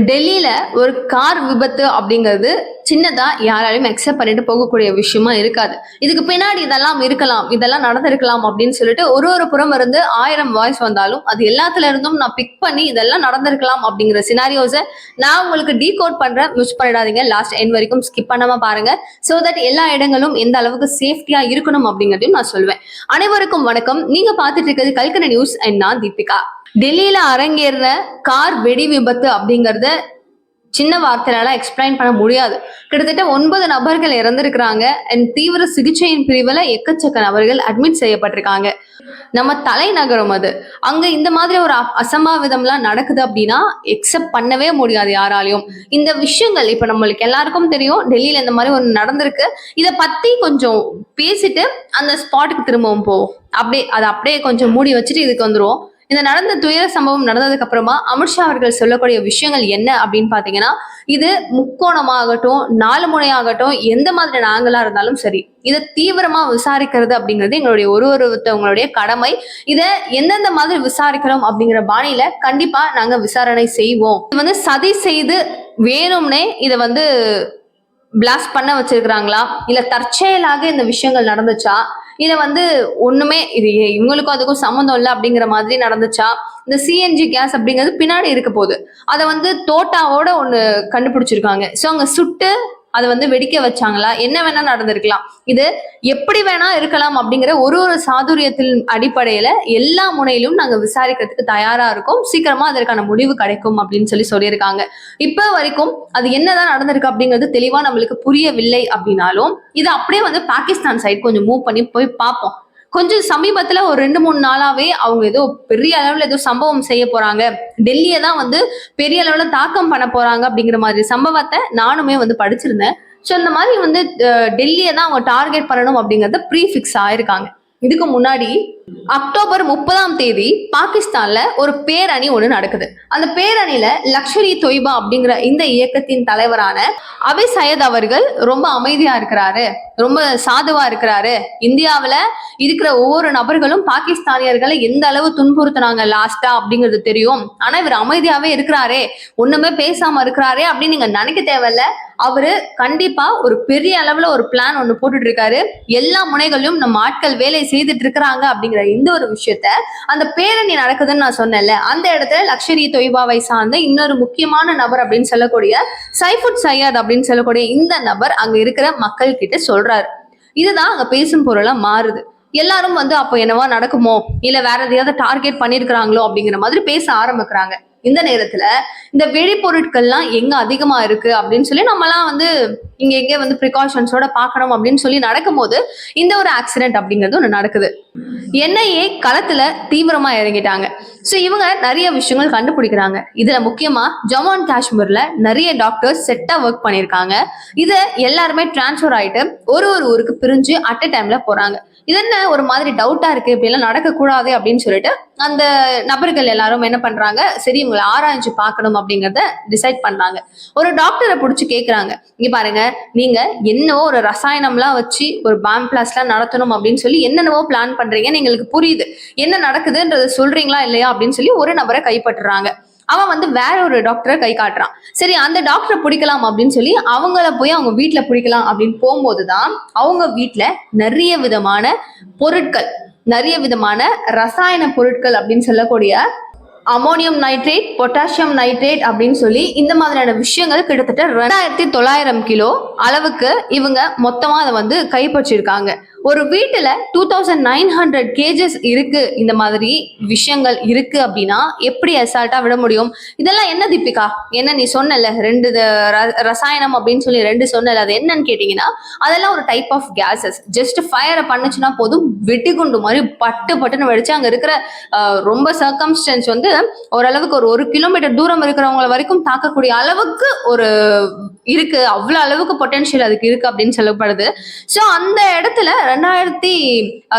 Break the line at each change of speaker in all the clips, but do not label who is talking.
டெல்லியில ஒரு கார் விபத்து அப்படிங்கிறது சின்னதா யாராலையும் அக்செப்ட் பண்ணிட்டு போகக்கூடிய விஷயமா இருக்காது. இதுக்கு பின்னாடி இதெல்லாம் இருக்கலாம் இதெல்லாம் நடந்திருக்கலாம் அப்படின்னு சொல்லிட்டு ஒரு ஒரு புறம் இருந்து ஆயிரம் வாய்ஸ் வந்தாலும் அது எல்லாத்துல இருந்தும் நான் பிக் பண்ணி இதெல்லாம் நடந்திருக்கலாம் அப்படிங்கிற சினாரியோஸை நான் உங்களுக்கு டீ கோட் பண்றேன். மிஸ் பண்ணிடாதீங்க. லாஸ்ட் என் வரைக்கும் ஸ்கிப் பண்ணாம பாருங்க. சோ தட் எல்லா இடங்களும் எந்த அளவுக்கு சேஃப்டியா இருக்கணும் அப்படிங்கிறதையும் நான் சொல்வேன். அனைவருக்கும் வணக்கம். நீங்க பாத்துட்டு இருக்கிறது கல்கன நியூஸ் அண்ட் நான் தீபிகா. டெல்லியில அரங்கேறின கார் வெடி விபத்து அப்படிங்கறத சின்ன வார்த்தையால எக்ஸ்பிளைன் பண்ண முடியாது. கிட்டத்தட்ட ஒன்பது நபர்கள் இறந்திருக்கிறாங்க. அண்ட் தீவிர சிகிச்சையின் பிரிவுல எக்கச்சக்க நபர்கள் அட்மிட் செய்யப்பட்டிருக்காங்க. நம்ம தலைநகரம் அது. அங்க இந்த மாதிரி ஒரு அசம்பாவிதம்லாம் நடக்குது அப்படின்னா எக்ஸெப்ட் பண்ணவே முடியாது யாராலையும். இந்த விஷயங்கள் இப்ப நம்மளுக்கு எல்லாருக்கும் தெரியும் டெல்லியில இந்த மாதிரி ஒன்று நடந்திருக்கு. இதை பத்தி கொஞ்சம் பேசிட்டு அந்த ஸ்பாட்டுக்கு திரும்பவும் போவோம் அப்படியே அதை அப்படியே கொஞ்சம் மூடி வச்சுட்டு இதுக்கு வந்துருவோம். இந்த நடந்த துயர சம்பவம் நடந்ததுக்கு அப்புறமா அமித்ஷா அவர்கள் சொல்லக்கூடிய விஷயங்கள் என்ன அப்படின்னு பாத்தீங்கன்னா இது முக்கோணமாகட்டும் நாலு முனையாகட்டும் எந்த மாதிரி ஆங்கிளா இருந்தாலும் சரி இதை தீவிரமா விசாரிக்கிறது அப்படிங்கிறது எங்களுடைய ஒரு ஒருத்தவங்களுடைய கடமை. இதை எந்தெந்த மாதிரி விசாரிக்கிறோம் அப்படிங்கிற பாணியில கண்டிப்பா நாங்க விசாரணை செய்வோம். இது வந்து சதி செய்து வேணும்னே இதை வந்து பிளாஸ்ட் பண்ண வச்சிருக்கிறாங்களா? இல்ல தற்செயலாக இந்த விஷயங்கள் நடந்துச்சா? இல்ல வந்து ஒண்ணுமே இது இவங்களுக்கும் அதுக்கும் சம்மந்தம் இல்லை அப்படிங்கிற மாதிரி நடந்துச்சா? இந்த சிஎன்ஜி கேஸ் அப்படிங்கிறது பின்னாடி இருக்க போகுது. அதை வந்து தோட்டாவோட ஒண்ணு கண்டுபிடிச்சிருக்காங்க. ஸோ அங்க சுட்டு அதை வந்து வெடிக்க வச்சாங்களா? என்ன வேணா நடந்திருக்கலாம். இது எப்படி வேணா இருக்கலாம் அப்படிங்கிற ஒரு ஒரு சாதுரியத்தின் அடிப்படையில எல்லா முனையிலும் நாங்க விசாரிக்கிறதுக்கு தயாரா இருக்கோம். சீக்கிரமா அதற்கான முடிவு கிடைக்கும் அப்படின்னு சொல்லி சொல்லியிருக்காங்க. இப்ப வரைக்கும் அது என்னதான் நடந்திருக்கு அப்படிங்கிறது தெளிவா நம்மளுக்கு புரியவில்லை அப்படின்னாலும் இது அப்படியே வந்து பாகிஸ்தான் சைடு கொஞ்சம் மூவ் பண்ணி போய் பார்ப்போம். கொஞ்சம் சமீபத்துல ஒரு ரெண்டு மூணு நாளாவே அவங்க ஏதோ பெரிய அளவுல ஏதோ சம்பவம் செய்ய போறாங்க. டெல்லியை தான் வந்து பெரிய அளவுல தாக்கம் பண்ண போறாங்க அப்படிங்கிற மாதிரி சம்பவத்தை நானுமே வந்து படிச்சிருந்தேன். ஸோ இந்த மாதிரி வந்து டெல்லியை தான் அவங்க டார்கெட் பண்ணணும் அப்படிங்கறத ப்ரீஃபிக்ஸ் ஆயிருக்காங்க. இதுக்கு முன்னாடி அக்டோபர் முப்பதாம் தேதி பாகிஸ்தான்ல ஒரு பேரணி ஒன்று நடக்குது. அந்த பேரணியில லக்ஷரி தொய்பா அப்படிங்கிற இந்த இயக்கத்தின் தலைவரான அபி சையத் அவர்கள் ரொம்ப அமைதியா இருக்கிறாரு ரொம்ப சாதுவா இருக்கிறாரு. இந்தியாவில இருக்கிற ஒவ்வொரு நபர்களும் பாகிஸ்தானியர்களை எந்த அளவு துன்புறுத்தினாங்க லாஸ்டா அப்படிங்கிறது தெரியும். ஆனா இவர் அமைதியாவே இருக்கிறாரே ஒண்ணுமே பேசாம இருக்கிறாரே அப்படின்னு நீங்க நினைக்க தேவையில்ல. அவரு கண்டிப்பா ஒரு பெரிய அளவுல ஒரு பிளான் ஒண்ணு போட்டுட்டு இருக்காரு. எல்லா முனைகளிலும் நம்ம ஆட்கள் வேலை செய்துட்டு இருக்கிறாங்க அப்படிங்கிற இந்த ஒரு விஷயத்த அந்த பேரணி நடக்குதுன்னு நான் சொன்னேன்ல அந்த இடத்துல லக்ஷரி தொய்பாவை சார்ந்த இன்னொரு முக்கியமான நபர் அப்படின்னு சொல்லக்கூடிய சைஃபுட் சையத் அப்படின்னு சொல்லக்கூடிய இந்த நபர் அங்க இருக்கிற மக்கள் கிட்ட சொல்றாரு. இதுதான் அங்க பேசும் பொருளா மாறுது. எல்லாரும் வந்து அப்போ என்னவா நடக்குமோ இல்ல வேற எதையாவது டார்கெட் பண்ணிருக்கிறாங்களோ அப்படிங்கிற மாதிரி பேச ஆரம்பிக்கிறாங்க. இந்த நேரத்துல இந்த வெடிப்பொருட்கள்லாம் எங்க அதிகமா இருக்கு அப்படின்னு சொல்லி நம்மலாம் வந்து இங்க எங்க வந்து ப்ரிகாஷன்ஸோட பார்க்கணும் அப்படின்னு சொல்லி நடக்கும்போது இந்த ஒரு ஆக்சிடென்ட் அப்படிங்கிறது ஒன்று நடக்குது. என்ஐஏ களத்துல தீவிரமா இறங்கிட்டாங்க. ஸோ இவங்க நிறைய விஷயங்கள் கண்டுபிடிக்கிறாங்க. இதுல முக்கியமா ஜம்மு அண்ட் காஷ்மீர்ல நிறைய டாக்டர்ஸ் செட்டா ஒர்க் பண்ணியிருக்காங்க. இதை எல்லாருமே டிரான்ஸ்ஃபர் ஆயிட்டு ஒரு ஒரு ஊருக்கு பிரிஞ்சு அட் அ டைம்ல போறாங்க. இது என்ன ஒரு மாதிரி டவுட்டா இருக்கு? இப்படி எல்லாம் நடக்கக்கூடாது அப்படின்னு சொல்லிட்டு அந்த நபர்கள் எல்லாரும் என்ன பண்றாங்க? சரி இவங்களை ஆராய்ஞ்சு பார்க்கணும் அப்படிங்கறத டிசைட் பண்றாங்க. ஒரு டாக்டரை பிடிச்சி கேக்குறாங்க. இங்க பாருங்க நீங்க என்னவோ ஒரு ரசாயனம்லாம் வச்சு ஒரு பாம் பிளாஸ்லாம் நடத்தணும் அப்படின்னு சொல்லி என்னென்னவோ பிளான் பண்றீங்கன்னு எங்களுக்கு புரியுது. என்ன நடக்குதுன்றத சொல்றீங்களா இல்லையா அப்படின்னு சொல்லி ஒரு நபரை கைப்பற்றுறாங்க. அவன் வந்து வேற ஒரு டாக்டரை கை காட்டுறான். சரி அந்த டாக்டரை பிடிக்கலாம் அப்படின்னு சொல்லி அவங்கள போய் அவங்க வீட்டில் பிடிக்கலாம் அப்படின்னு போகும்போது தான் அவங்க வீட்ல நிறைய விதமான பொருட்கள் நிறைய விதமான ரசாயன பொருட்கள் அப்படின்னு சொல்லக்கூடிய அமோனியம் நைட்ரேட் பொட்டாசியம் நைட்ரேட் அப்படின்னு சொல்லி இந்த மாதிரியான விஷயங்கள் கிட்டத்தட்ட ரெண்டாயிரத்தி தொள்ளாயிரம் கிலோ அளவுக்கு இவங்க மொத்தமா அதை வந்து கைப்பற்றிருக்காங்க ஒரு வீட்டுல two thousand nine hundred cages இருக்கு. இந்த மாதிரி விஷயங்கள் இருக்கு அப்படின்னா எப்படி அசால்ட்டா விட முடியும்? இதெல்லாம் என்ன தீபிகா? என்ன நீ சொன்னல? ரெண்டு த- ர- ரசாயனம் அப்படின்னு சொல்லி ரெண்டு சொன்னல. அது என்னன்னு கேட்டீங்கன்னா அதெல்லாம் ஒரு டைப் ஆஃப் கேசஸ் ஜஸ்ட் ஃபயரை பண்ணுச்சுன்னா போதும் வெட்டிகுண்டு மாதிரி பட்டு பட்டுன்னு வெடிச்சு அங்க இருக்கிற ரொம்ப சர்க்கம்ஸ்டன்ஸ் வந்து ஓரளவுக்கு ஒரு ஒரு கிலோமீட்டர் தூரம் இருக்கிறவங்கள வரைக்கும் தாக்கக்கூடிய அளவுக்கு ஒரு இருக்கு. அவ்வளவு அளவுக்கு பொட்டன்ஷியல் அதுக்கு இருக்கு அப்படின்னு சொல்லப்படுது. ஸோ அந்த இடத்துல ரெண்டாயிரத்தி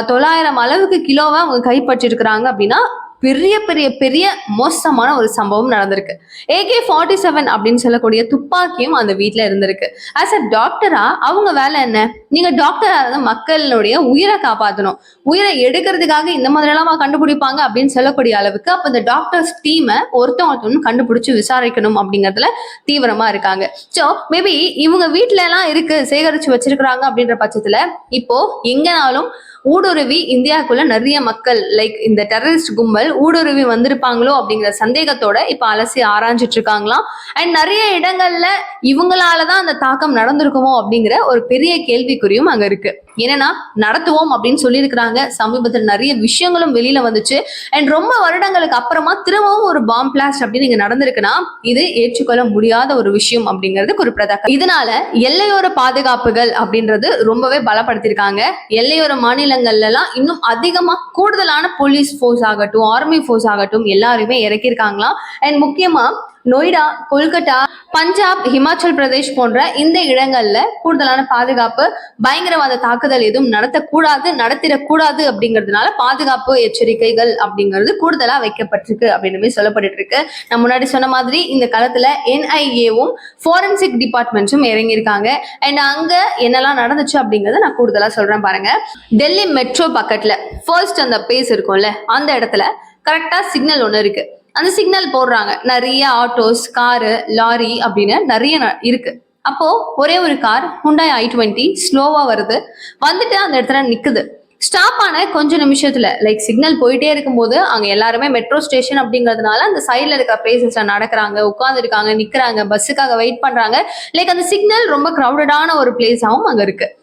தொள்ளாயிரம் அளவுக்கு கிலோவை அவங்க கைப்பற்றிருக்கிறாங்க அப்படின்னா பெரிய பெரிய பெரிய மோசமான ஒரு சம்பவம் நடந்திருக்கு. ஏகே ஃபார்ட்டி செவன் அப்படின்னு சொல்லக்கூடிய துப்பாக்கியும் அந்த வீட்டில் இருந்திருக்கு. ஆஸ் அ டாக்டரா அவங்க வேலை என்ன? நீங்க டாக்டரா இருந்தா மக்களுடைய உயிரை காப்பாற்றணும் உயிரை எடுக்கிறதுக்காக இந்த மாதிரி கண்டுபிடிப்பாங்க அப்படின்னு சொல்லக்கூடிய அளவுக்கு அப்போ இந்த டாக்டர்ஸ் டீமை ஒருத்தன் ஒருத்தவங்க கண்டுபிடிச்சு விசாரிக்கணும் அப்படிங்கறதுல தீவிரமா இருக்காங்க. ஸோ மேபி இவங்க வீட்டில எல்லாம் இருக்கு சேகரிச்சு வச்சிருக்கிறாங்க அப்படின்ற பட்சத்துல இப்போ எங்கனாலும் ஊடுருவி இந்தியாவுக்குள்ள நிறைய மக்கள் லைக் இந்த டெரரிஸ்ட் கும்பல் ஊடுருவி வந்திருப்பாங்களோ அப்படிங்கிற சந்தேகத்தோட இப்ப அலசி ஆராய்ஞ்சிட்டு இருக்காங்களாம். அண்ட் நிறைய இடங்கள்ல இவங்களாலதான் அந்த தாக்கம் நடந்திருக்குமோ அப்படிங்கிற ஒரு பெரிய கேள்விக்குறியும் அங்க இருக்கு. என்னன்னா நடத்துவோம் அப்படின்னு சொல்லியிருக்கிறாங்க. சமீபத்தில் நிறைய விஷயங்களும் வெளியில வந்துச்சு. அண்ட் ரொம்ப வருடங்களுக்கு அப்புறமா திரும்பவும் ஒரு பாம் பிளாஸ்ட் அப்படின்னு இங்க நடந்திருக்குன்னா இது ஏற்றுக்கொள்ள முடியாத ஒரு விஷயம் அப்படிங்கிறது குறிப்பிடத்தக்க இதனால எல்லையோர பாதுகாப்புகள் அப்படின்றது ரொம்பவே பலப்படுத்தியிருக்காங்க. எல்லையோர மாநிலங்கள்ல எல்லாம் இன்னும் அதிகமா கூடுதலான போலீஸ் ஃபோர்ஸ் ஆகட்டும் ஆர்மி ஃபோர்ஸ் ஆகட்டும் எல்லாருமே இறக்கியிருக்காங்களாம். அண்ட் முக்கியமா நொய்டா கொல்கட்டா பஞ்சாப் ஹிமாச்சல் பிரதேஷ் போன்ற இந்த இடங்கள்ல கூடுதலான பாதுகாப்பு பயங்கரவாத தாக்குதல் எதுவும் நடத்தக்கூடாது நடத்திடக்கூடாது அப்படிங்கிறதுனால பாதுகாப்பு எச்சரிக்கைகள் அப்படிங்கிறது கூடுதலா வைக்கப்பட்டிருக்கு அப்படின்னு சொல்லப்பட்டு இருக்கு நான் முன்னாடி சொன்ன மாதிரி இந்த காலத்துல என்ஐஏவும் ஃபாரன்சிக் டிபார்ட்மெண்ட்ஸும் இறங்கியிருக்காங்க. அண்ட் அங்க என்னெல்லாம் நடந்துச்சு அப்படிங்கறத நான் கூடுதலா சொல்றேன் பாருங்க. டெல்லி மெட்ரோ பக்கத்துல ஃபர்ஸ்ட் அந்த பேஸ் இருக்கும்ல அந்த இடத்துல கரெக்டா சிக்னல் ஒன்று இருக்கு. அந்த சிக்னல் போடுறாங்க. நிறைய ஆட்டோஸ் காரு லாரி அப்படின்னு நிறைய ந- இருக்கு. அப்போ ஒரே ஒரு கார் ஹுண்டாய் ஐ டுவெண்ட்டி ஸ்லோவா வருது. வந்துட்டு அந்த இடத்துல நிக்குது. ஸ்டாப் ஆன கொஞ்ச நிமிஷத்துல லைக் சிக்னல் போயிட்டே இருக்கும்போது அங்க எல்லாருமே மெட்ரோ ஸ்டேஷன் அப்படிங்கிறதுனால அந்த சைட்ல இருக்கிற பிளேசஸ்ல நடக்கிறாங்க உட்காந்துருக்காங்க நிக்கிறாங்க பஸ்ஸுக்காக வெயிட் பண்றாங்க. லைக் அந்த சிக்னல் ரொம்ப க்ரௌடடான ஒரு பிளேஸாவும் அங்க இருக்கு.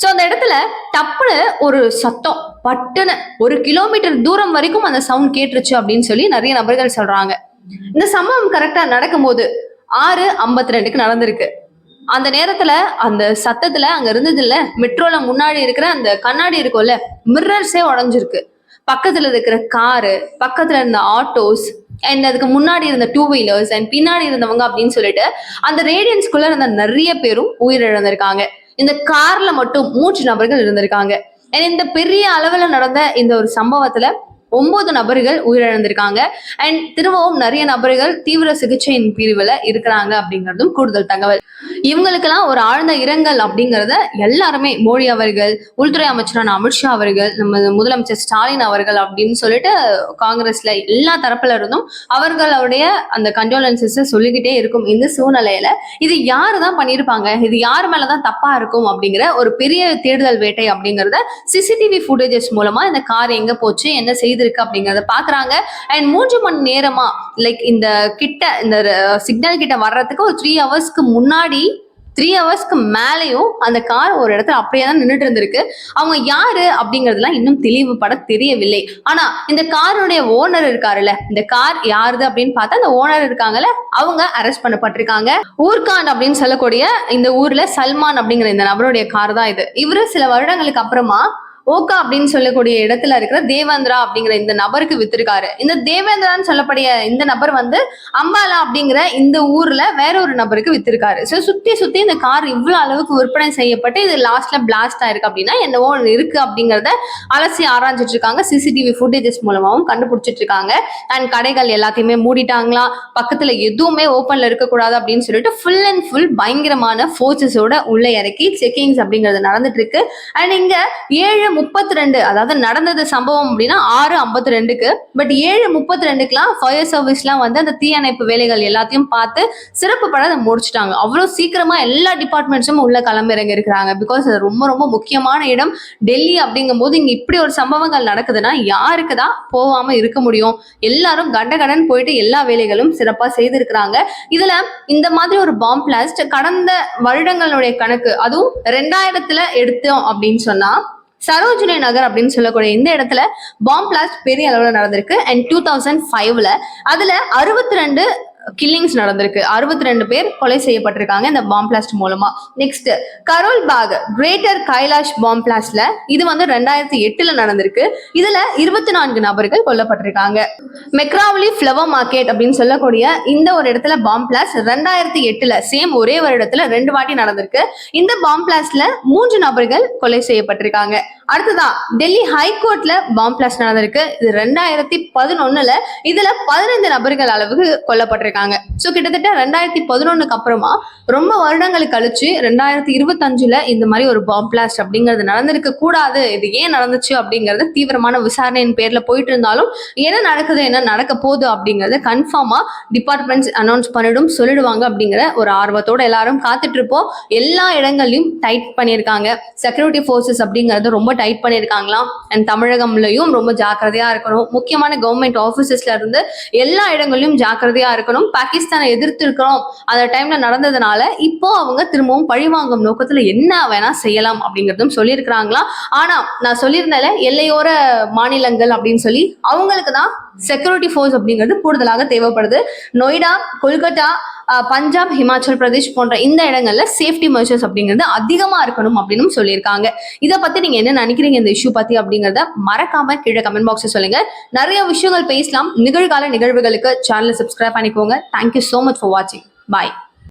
ஸோ அந்த இடத்துல டப்புன்னு ஒரு சத்தம் பட்டுன்னு ஒரு கிலோமீட்டர் தூரம் வரைக்கும் அந்த சவுண்ட் கேட்டுருச்சு அப்படின்னு சொல்லி நிறைய நபர்கள் சொல்றாங்க. இந்த சம்பவம் கரெக்டா நடக்கும்போது ஆறு ஐம்பத்தி ரெண்டுக்கு நடந்திருக்கு. அந்த நேரத்துல அந்த சத்தத்துல அங்க இருந்தது இல்ல மெட்ரோல முன்னாடி இருக்கிற அந்த கண்ணாடி இருக்கும்ல மிரர்ஸே உடஞ்சிருக்கு. பக்கத்துல இருக்கிற காரு பக்கத்துல இருந்த ஆட்டோஸ் அண்ட் அதுக்கு முன்னாடி இருந்த டூ வீலர்ஸ் அண்ட் பின்னாடி இருந்தவங்க அப்படின்னு சொல்லிட்டு அந்த ரேடியன்ஸ்குள்ள இருந்த நிறைய பேரும் உயிரிழந்திருக்காங்க. இந்த கார்ல மட்டும் மூன்று நபர்கள் இருந்திருக்காங்க. இந்த பெரிய அளவுல நடந்த இந்த ஒரு சம்பவத்துல ஒன்பது நபர்கள் உயிரிழந்திருக்காங்க. அண்ட் திரும்பவும் நிறைய நபர்கள் தீவிர சிகிச்சையின் பிரிவுல இருக்கிறாங்க அப்படிங்கிறதும் கூடுதல் தகவல். இவங்களுக்கெல்லாம் ஒரு ஆழ்ந்த இரங்கல் அப்படிங்கறத எல்லாருமே மோடி அவர்கள் உள்துறை அமைச்சரான அமித்ஷா அவர்கள் நம்ம முதலமைச்சர் ஸ்டாலின் அவர்கள் அப்படின்னு சொல்லிட்டு காங்கிரஸ்ல எல்லா தரப்புல இருந்தும் அவர்களுடைய அந்த கண்டோலன்சஸ் சொல்லிக்கிட்டே இருக்கும் இந்த சூழ்நிலையில. இது யாரு தான் பண்ணியிருப்பாங்க? இது யார் மேலதான் தப்பா இருக்கும் அப்படிங்கிற ஒரு பெரிய தேடுதல் வேட்டை அப்படிங்கறத சிசிடிவி ஃபுட்டேஜஸ் மூலமா இந்த கார் எங்க போச்சு? என்ன செய்து செய்திருக்கு அப்படிங்கறத பாக்குறாங்க. அண்ட் மூன்று மணி நேரமா லைக் இந்த கிட்ட இந்த சிக்னல் கிட்ட வர்றதுக்கு ஒரு த்ரீ ஹவர்ஸ்க்கு முன்னாடி த்ரீ ஹவர்ஸ்க்கு மேலேயும் அந்த கார் ஒரு இடத்துல அப்படியே தான் நின்றுட்டு இருந்திருக்கு. அவங்க யாரு அப்படிங்கறதுலாம் இன்னும் தெளிவுபட தெரியவில்லை. ஆனா இந்த காருடைய ஓனர் இருக்காருல்ல இந்த கார் யாருது அப்படின்னு பார்த்தா அந்த ஓனர் இருக்காங்கல்ல அவங்க அரெஸ்ட் பண்ணப்பட்டிருக்காங்க. ஊர்கான் அப்படின்னு சொல்லக்கூடிய இந்த ஊர்ல சல்மான் அப்படிங்கிற இந்த நபருடைய கார் தான் இது. இவரு சில வருடங்களுக்கு அப்புறமா ஓகா அப்படின்னு சொல்லக்கூடிய இடத்துல இருக்கிற தேவேந்திரா அப்படிங்கிற இந்த நபருக்கு வித்திருக்காரு. இந்த தேவேந்திரான்னு சொல்லக்கூடிய இந்த நபர் வந்து அம்பாலா அப்படிங்கிற இந்த ஊர்ல வேற ஒரு நபருக்கு வித்திருக்காரு. ஸோ சுத்தி சுத்தி இந்த கார் இவ்வளவு அளவுக்கு விற்பனை செய்யப்பட்டு இது லாஸ்ட்ல பிளாஸ்ட் ஆயிருக்கு அப்படின்னா என்னவோ இருக்கு அப்படிங்கறத அலசி ஆராய்ஞ்சிட்டு இருக்காங்க. சிசிடிவி ஃபுட்டேஜஸ் மூலமாகவும் கண்டுபிடிச்சிட்டு இருக்காங்க. அண்ட் கடைகள் எல்லாத்தையுமே மூடிட்டாங்களா? பக்கத்துல எதுவுமே ஓப்பன்ல இருக்கக்கூடாது அப்படின்னு சொல்லிட்டு ஃபுல் அண்ட் ஃபுல் பயங்கரமான ஃபோர்ஸஸோட உள்ள இறக்கி செக்கிங்ஸ் அப்படிங்கிறது நடந்துட்டு இருக்கு. அண்ட் இங்க ஏழு முப்பத்தி ரெண்டு அதாவது நடந்தது சம்பவம் அப்படின்னா ஆறு ஐம்பத்தி ரெண்டுக்கு பட் ஏழு முப்பத்தி ரெண்டுக்குலாம் ஃபயர் சர்வீஸ்லாம் வந்து அந்த தீயணைப்பு வேலைகள் எல்லாத்தையும் பார்த்து சிறப்பு பட அதை முடிச்சிட்டாங்க. அவ்வளோ சீக்கிரமா எல்லா டிபார்ட்மெண்ட்ஸும் உள்ள கிளம்பிறங்க இருக்கிறாங்க பிகாஸ் அது ரொம்ப ரொம்ப முக்கியமான இடம். டெல்லி அப்படிங்கும் போது இங்க இப்படி ஒரு சம்பவங்கள் நடக்குதுன்னா யாருக்கு தான் போகாம இருக்க முடியும்? எல்லாரும் கண்ட கடன் போயிட்டு எல்லா வேலைகளும் சிறப்பா செய்திருக்கிறாங்க. இதுல இந்த மாதிரி ஒரு பாம் பிளாஸ்ட் கடந்த வருடங்களுடைய கணக்கு அதுவும் ரெண்டாயிரத்துல எடுத்தோம் அப்படின்னு சொன்னா சரோஜினி நகர் அப்படின்னு சொல்லக்கூடிய இந்த இடத்துல பாம் பிளாஸ்ட் பெரிய அளவுல நடந்திருக்கு. அண்ட் டூ தௌசண்ட் ஃபைவ்ல அதுல அறுபத்தி ரெண்டு கில்லிங்ஸ் நடந்திருக்கு. அறுபத்தி ரெண்டு பேர் கொலை செய்யப்பட்டிருக்காங்க இந்த பாம் பிளாஸ்ட் மூலமா. Next Karol Bagh greater Kailash bomb பிளாஸ்ட்ல இது வந்து ரெண்டாயிரத்தி எட்டுல நடந்திருக்கு. இதுல இருபத்தி நான்கு நபர்கள் கொல்லப்பட்டிருக்காங்க. மெக்ராவலி ஃப்ளவர் மார்க்கெட் அப்படின்னு சொல்லக்கூடிய இந்த ஒரு இடத்துல பாம் பிளாஸ்ட் ரெண்டாயிரத்தி எட்டுல சேம் ஒரே வருடத்துல ரெண்டு வாட்டி நடந்திருக்கு. இந்த பாம் பிளாஸ்ட்ல மூன்று நபர்கள் கொலை செய்யப்பட்டிருக்காங்க. அடுத்ததா டெல்லி ஹைகோர்ட்ல பாம் பிளாஸ்ட் நடந்திருக்கு. இது ரெண்டாயிரத்தி பதினொன்னுல இதுல பதினைந்து நபர்கள் அளவுக்கு கொல்லப்பட்டிருக்காங்க. ஸோ கிட்டத்தட்ட ரெண்டாயிரத்தி பதினொன்னுக்கு அப்புறமா ரொம்ப வருடங்களுக்கு கழிச்சு ரெண்டாயிரத்தி இருபத்தஞ்சுல இந்த மாதிரி ஒரு பாம் பிளாஸ்ட் அப்படிங்கிறது நடந்திருக்க கூடாது. இது ஏன் நடந்துச்சு அப்படிங்கிறது தீவிரமான விசாரணையின் பேர்ல போயிட்டு இருந்தாலும் என்ன நடக்குது என்ன நடக்க போகுது அப்படிங்கறத கன்ஃபார்மா டிபார்ட்மெண்ட்ஸ் அனௌன்ஸ் பண்ணிடும் சொல்லிடுவாங்க அப்படிங்கிற ஒரு ஆர்வத்தோட எல்லாரும் காத்துட்டு இருப்போம். எல்லா இடங்களையும் டைட் பண்ணியிருக்காங்க. செக்யூரிட்டி ஃபோர்ஸஸ் அப்படிங்கறது ரொம்ப டைட் பண்ணியிருக்காங்களாம். அண்ட் தமிழகம்லையும் ரொம்ப ஜாக்கிரதையா இருக்கணும். முக்கியமான கவர்மெண்ட் ஆஃபீஸஸ்ல இருந்து எல்லா இடங்களிலும் ஜாக்கிரதையா இருக்கணும். பாகிஸ்தானை எதிர்த்து இருக்கிறோம் அந்த டைம்ல நடந்ததுனால இப்போ அவங்க திரும்பவும் பழிவாங்கும் நோக்கத்துல என்ன வேணா செய்யலாம் அப்படிங்கறதும் சொல்லியிருக்கிறாங்களாம். ஆனா நான் சொல்லியிருந்தேன்ல எல்லையோர மாநிலங்கள் அப்படின்னு சொல்லி அவங்களுக்கு தான் செக்யூரிட்டி ஃபோர்ஸ் அப்படிங்கிறது கூடுதலாக தேவைப்படுது. நொய்டா கொல்கத்தா பஞ்சாப் ஹிமாச்சல் பிரதேஷ் போன்ற இந்த இடங்கள்ல சேஃப்டி மெஷர்ஸ் அப்படிங்கிறது அதிகமா இருக்கணும் அப்படின்னு சொல்லியிருக்காங்க. இதை பத்தி நீங்க என்ன நினைக்கிறீங்க இந்த இஷ்யூ பத்தி அப்படிங்கறத மறக்காம கீழே கமெண்ட் பாக்ஸ்ல சொல்லுங்க. நிறைய விஷயங்கள் பேசலாம். நிகழ்கால நிகழ்வுகளுக்கு சேனலை சப்ஸ்கிரைப் பண்ணிக்கோங்க. தேங்க்யூ சோ மச் ஃபார் வாட்சிங் பாய்